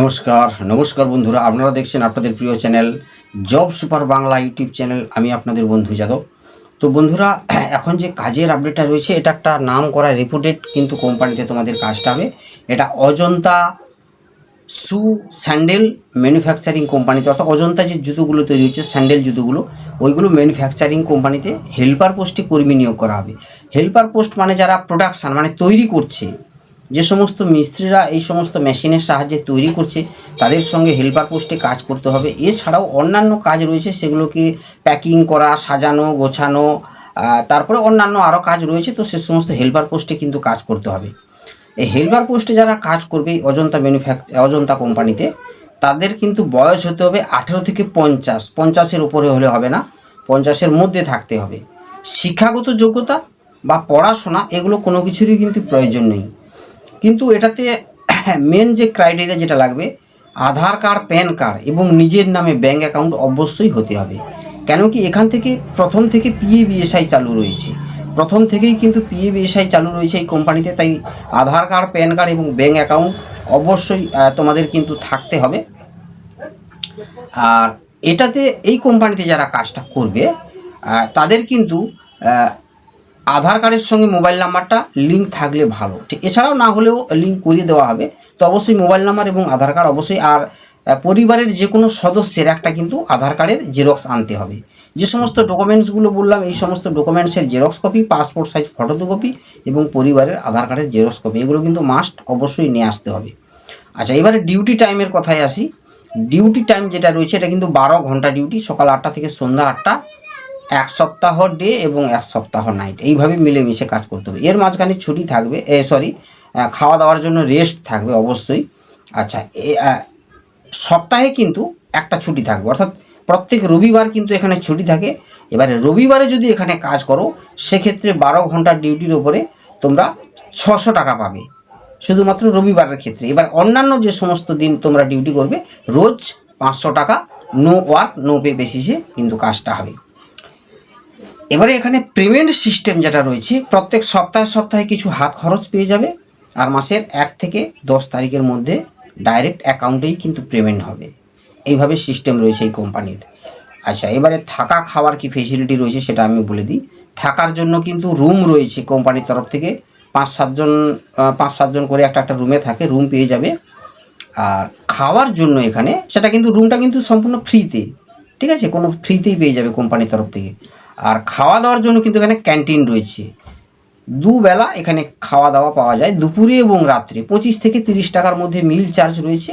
নমস্কার নমস্কার বন্ধুরা। আপনারা দেখছেন আপনাদের প্রিয় channel job super Bangla YouTube channel. আমি আপনাদের বন্ধু যাদব। তো বন্ধুরা, এখন যে কাজের আপডেটটা রয়েছে, এটা একটা নাম করা রেপুটেড কিন্তু কোম্পানিতে তোমাদের কাজটা হবে। এটা অজন্তা শু স্যান্ডেল ম্যানুফ্যাকচারিং কোম্পানিতে, অর্থাৎ অজন্তা যে জুতোগুলো তৈরি হচ্ছে, স্যান্ডেল জুতোগুলো, ওইগুলো ম্যানুফ্যাকচারিং কোম্পানিতে হেল্পার পোস্টে কর্মী নিয়োগ করা হবে। হেল্পার পোস্ট মানে যারা প্রোডাকশান মানে তৈরি করছে যে সমস্ত মিস্ত্রিরা এই সমস্ত মেশিনের সাহায্যে তৈরি করছে, তাদের সঙ্গে হেল্পার পোস্টে কাজ করতে হবে। এছাড়াও অন্যান্য কাজ রয়েছে, সেগুলোকে প্যাকিং করা, সাজানো, গোছানো তারপরে অন্যান্য আরও কাজ রয়েছে, তো সে সমস্ত হেল্পার পোস্টে কিন্তু কাজ করতে হবে। এই হেল্পার পোস্টে যারা কাজ করবে অজন্তা ম্যানুফ্যাক অজন্তা কোম্পানিতে তাদের কিন্তু বয়স হতে হবে আঠেরো থেকে পঞ্চাশ। পঞ্চাশের উপরে হলে হবে না, পঞ্চাশের মধ্যে থাকতে হবে। শিক্ষাগত যোগ্যতা বা পড়াশোনা, এগুলো কোনো কিছুরই কিন্তু প্রয়োজন নেই। কিন্তু এটাতে মেন যে ক্রাইটেরিয়া যেটা লাগবে, আধার কার্ড, প্যান কার্ড এবং নিজের নামে ব্যাঙ্ক অ্যাকাউন্ট অবশ্যই হতে হবে। কেন কি এখান থেকে প্রথম থেকে পিএ বিএসআই চালু রয়েছে। প্রথম থেকেই কিন্তু পিএ বিএসআই চালু রয়েছে এই কোম্পানিতে তাই আধার কার্ড, প্যান কার্ড এবং ব্যাঙ্ক অ্যাকাউন্ট অবশ্যই তোমাদের কিন্তু থাকতে হবে। আর এটাতে এই কোম্পানিতে যারা কাজটা করবে তাদের কিন্তু আধার কার্ডের সঙ্গে মোবাইল নাম্বারটা লিঙ্ক থাকলে ভালো। ঠিক, এছাড়াও না হলেও লিঙ্ক করিয়ে দেওয়া হবে। তো অবশ্যই মোবাইল নাম্বার এবং আধার কার্ড অবশ্যই, আর পরিবারের যে কোনো সদস্যের একটা কিন্তু আধার কার্ডের জেরক্স আনতে হবে। যে সমস্ত ডকুমেন্টসগুলো বললাম, এই সমস্ত ডকুমেন্টসের xerox copy passport size photo দু কপি এবং পরিবারের আধার কার্ডের জেরক্স কপি এগুলো কিন্তু মাস্ট অবশ্যই নিয়ে আসতে হবে। আচ্ছা এবারে ডিউটি টাইমের কথায় আসি। ডিউটি টাইম যেটা রয়েছে, এটা কিন্তু বারো ঘণ্টা ডিউটি সকাল আটটা থেকে সন্ধ্যা আটটা। এক সপ্তাহ ডে এবং এক সপ্তাহ নাইট। এইভাবে মিলেমিশে কাজ করতে হবে। এর মাঝখানে ছুটি থাকবে, এ সরি খাওয়া দাওয়ার জন্য রেস্ট থাকবে অবশ্যই। আচ্ছা সপ্তাহে কিন্তু একটা ছুটি থাকবে। অর্থাৎ প্রত্যেক রবিবার কিন্তু এখানে ছুটি থাকে। এবারে রবিবারে যদি এখানে কাজ করো, সেক্ষেত্রে বারো ঘণ্টার ডিউটির ওপরে তোমরা ছশো টাকা পাবে। শুধুমাত্র রবিবারের ক্ষেত্রে। এবার অন্যান্য যে সমস্ত দিন তোমরা ডিউটি করবে, রোজ পাঁচশো টাকা নো ওয়ার্ক নো পে বেসিসে কিন্তু কাজটা হবে। এবারে এখানে পেমেন্ট সিস্টেম যেটা রয়েছে, প্রত্যেক সপ্তাহে সপ্তাহে কিছু হাত খরচ পেয়ে যাবে আর মাসের এক থেকে দশ তারিখের মধ্যে ডাইরেক্ট অ্যাকাউন্টেই কিন্তু পেমেন্ট হবে। এইভাবে সিস্টেম রয়েছে এই কোম্পানির আচ্ছা এবারে থাকা খাওয়ার কি ফেসিলিটি রয়েছে সেটা আমি বলে দিই। থাকার জন্য কিন্তু রুম রয়েছে কোম্পানির তরফ থেকে। পাঁচ সাতজন পাঁচ সাতজন করে একটা একটা রুমে থাকে রুম পেয়ে যাবে। আর খাওয়ার জন্য এখানে, সেটা কিন্তু রুমটা কিন্তু সম্পূর্ণ ফ্রিতে ঠিক আছে? কোনো ফ্রিতেই পেয়ে যাবে কোম্পানির তরফ থেকে। আর খাওয়া দাওয়ার জন্য কিন্তু এখানে ক্যান্টিন রয়েছে। দুবেলা এখানে খাওয়া দাওয়া পাওয়া যায়, দুপুরে এবং রাত্রে। পঁচিশ থেকে তিরিশ টাকার মধ্যে মিল চার্জ রয়েছে।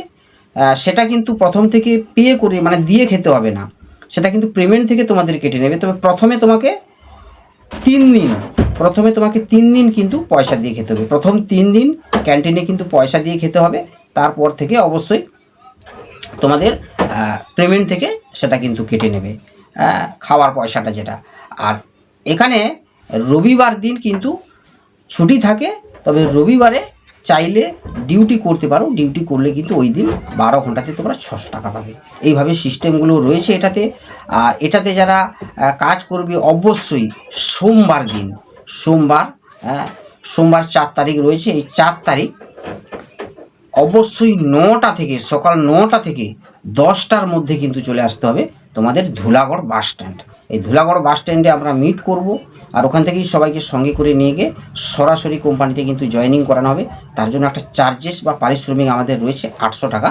সেটা কিন্তু প্রথম থেকে পে করে মানে দিয়ে খেতে হবে না। সেটা কিন্তু পেমেন্ট থেকে তোমাদের কেটে নেবে। তবে প্রথমে তোমাকে তিন দিন, প্রথমে তোমাকে তিন দিন কিন্তু পয়সা দিয়ে খেতে হবে। প্রথম তিন দিন ক্যান্টিনে কিন্তু পয়সা দিয়ে খেতে হবে। তারপর থেকে অবশ্যই তোমাদের পেমেন্ট থেকে সেটা কিন্তু কেটে নেবে। খাওয়ার পয়সাটা যেটা। আর এখানে রবিবার দিন কিন্তু ছুটি থাকে, তবে রবিবারে চাইলে ডিউটি করতে পারো। ডিউটি করলে কিন্তু ওই দিন বারো ঘন্টাতে তোমরা ছশো টাকা পাবে। এইভাবে সিস্টেমগুলো রয়েছে এটাতে। আর এটাতে যারা কাজ করবে অবশ্যই সোমবার দিন, সোমবার হ্যাঁ সোমবার চার তারিখ রয়েছে। এই চার তারিখ অবশ্যই নটা থেকে, সকাল নটা থেকে দশটার মধ্যে কিন্তু চলে আসতে হবে। তোমাদের ধুলাগড় বাস স্ট্যান্ড এই ধুলাগড় বাস স্ট্যান্ডে আমরা মিট করব আর ওখান থেকেই সবাইকে সঙ্গে করে নিয়ে গিয়ে সরাসরি কোম্পানিতে কিন্তু জয়েনিং করানো হবে। তার জন্য একটা চার্জেস বা পারিশ্রমিক আমাদের রয়েছে আটশো টাকা।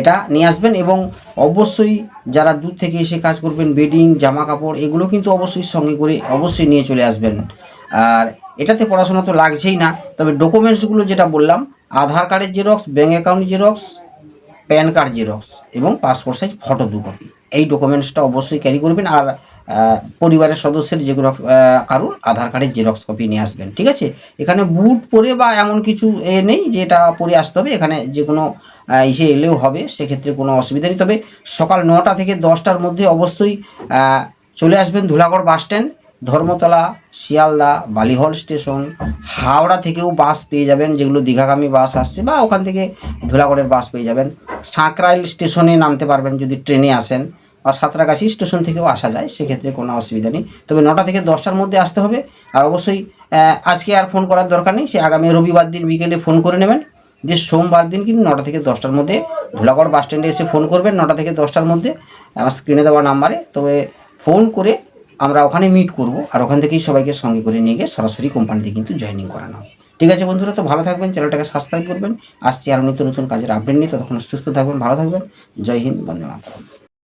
এটা নিয়ে আসবেন এবং অবশ্যই যারা দূর থেকে এসে কাজ করবেন বেডিং জামা কাপড় এগুলো কিন্তু অবশ্যই সঙ্গে করে অবশ্যই নিয়ে চলে আসবেন। আর এটাতে পড়াশোনা তো লাগছেই না, তবে ডকুমেন্টসগুলো যেটা বললাম, আধার কার্ডের xerox bank account xerox PAN card xerox এবং পাসপোর্ট সাইজ ফটো দু কপি এই ডকুমেন্টসটা অবশ্যই ক্যারি করবেন আর পরিবারের সদস্যের যেগুলো আহ, কারোর আধার কার্ডের জেরক্স কপি নিয়ে আসবেন ঠিক আছে? এখানে বুট পরে বা এমন কিছু এ নেই যে এটা পরে আসতে হবে এখানে যে কোনো ইসে এলেও হবে সেক্ষেত্রে কোনো অসুবিধা নেই। তবে সকাল নটা থেকে দশটার মধ্যে অবশ্যই চলে আসবেন ধুলাগড় বাস স্ট্যান্ড ধর্মতলা শিয়ালদা বালিহল স্টেশন হাওড়া থেকেও বাস পেয়ে যাবেন যেগুলো দীঘাগামী বাস আসছে বা ওখান থেকে ধুলাগড়ের বাস পেয়ে যাবেন। সাঁকরাইল স্টেশনে নামতে পারবেন যদি ট্রেনে আসেন। বা সাঁতরাগাছি স্টেশন থেকেও আসা যায়, সেক্ষেত্রে কোনো অসুবিধা নেই। তবে নটা থেকে দশটার মধ্যে আসতে হবে। আর অবশ্যই আজকে আর ফোন করার দরকার নেই। সে আগামী রবিবার দিন বিকেলে ফোন করে নেবেন। যে সোমবার দিন কিন্তু নটা থেকে দশটার মধ্যে ধুলাগড় বাস স্ট্যান্ডে এসে ফোন করবেন নটা থেকে দশটার মধ্যে, আমার স্ক্রিনে দেওয়া নাম্বারে। তবে ফোন করে আমরা ওখানে মিট করব আর ওখান থেকেই সবাইকে সঙ্গে করে নিয়ে গিয়ে সরাসরি কোম্পানিতে কিন্তু জয়েনিং করানো। হবে ঠিক আছে বন্ধুরা, তো ভালো থাকবেন চ্যানেলটাকে সাবস্ক্রাইব করবেন। আসছি আরও নিত্য নতুন কাজের আপডেট নিয়ে। ততক্ষণ সুস্থ থাকবেন, ভালো থাকবেন। জয় হিন্দ, বন্দে মাতরম।